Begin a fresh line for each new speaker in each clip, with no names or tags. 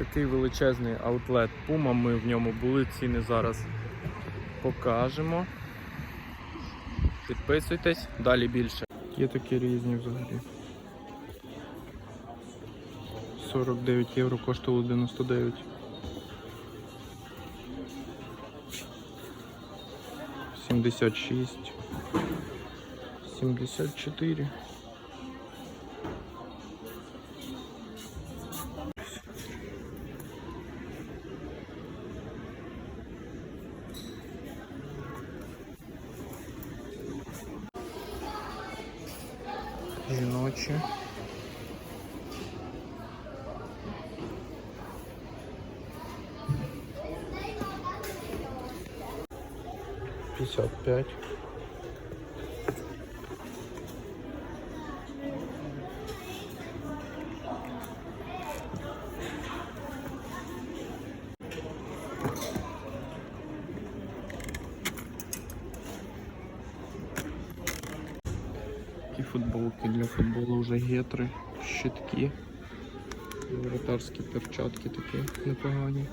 Такий величезний аутлет Puma, ми в ньому були, ціни зараз покажемо. Підписуйтесь, далі більше. Є такі різні взагалі. 49 євро коштувало 99. 76. 74. Жіночі. Пятьдесят пять. Такі футболки для футболу вже гетри, щитки, воротарські перчатки такі непогані.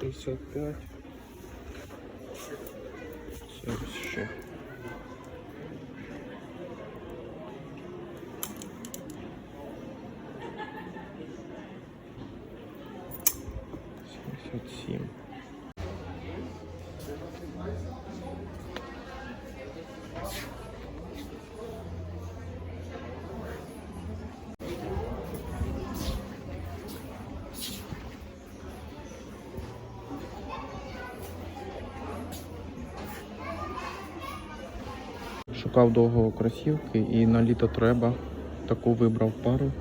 Шістдесят п'ять. Зараз ще. Сімдесят сім. Шукав довго кросівки і на літо треба. Таку вибрав пару.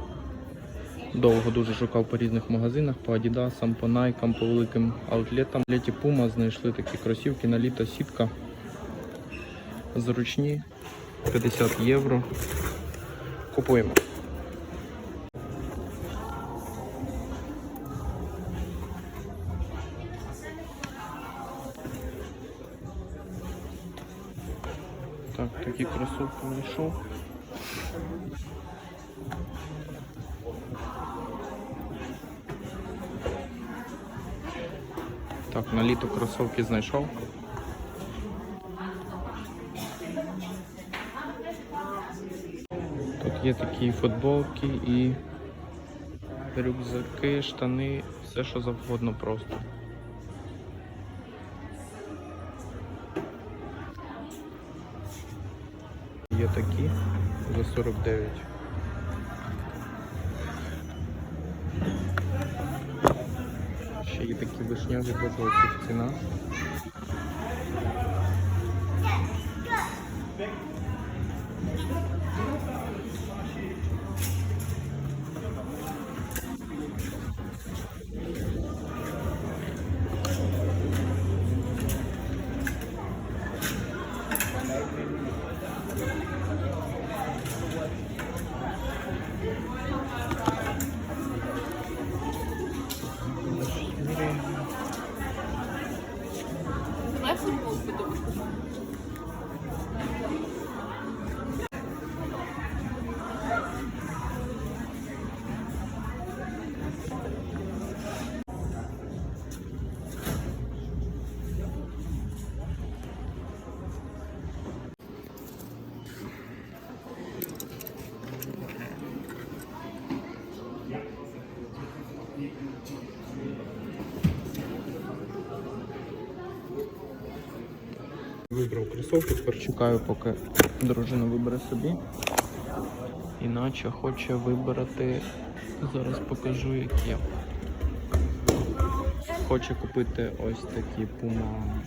Довго дуже шукав по різних магазинах, по Адідасам, по Найкам, по великим аутлетам. В літі Puma знайшли такі кросівки на літо сітка. Зручні, 50 євро. Купуємо. Так, такі кросівки знайшов. Так, на літо кросівки знайшов. Тут є такі футболки і рюкзаки, штани, все що завгодно просто. Є такі за 49. Ще є такі вишняві ось ціна.
Давай Thank you.
Вибрав кросівки, тепер чекаю, поки дружина вибере собі. Іначе хоче вибрати. Зараз покажу, які. хоче купити ось такі Puma.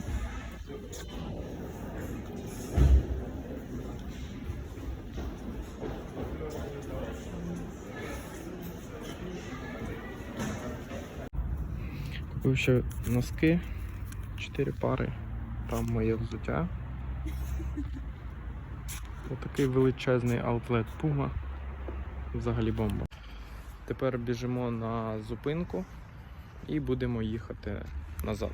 Купив ще носки, 4 пари, там моє взуття. Отакий величезний аутлет Puma. Взагалі бомба. Тепер біжимо на зупинку і будемо їхати назад.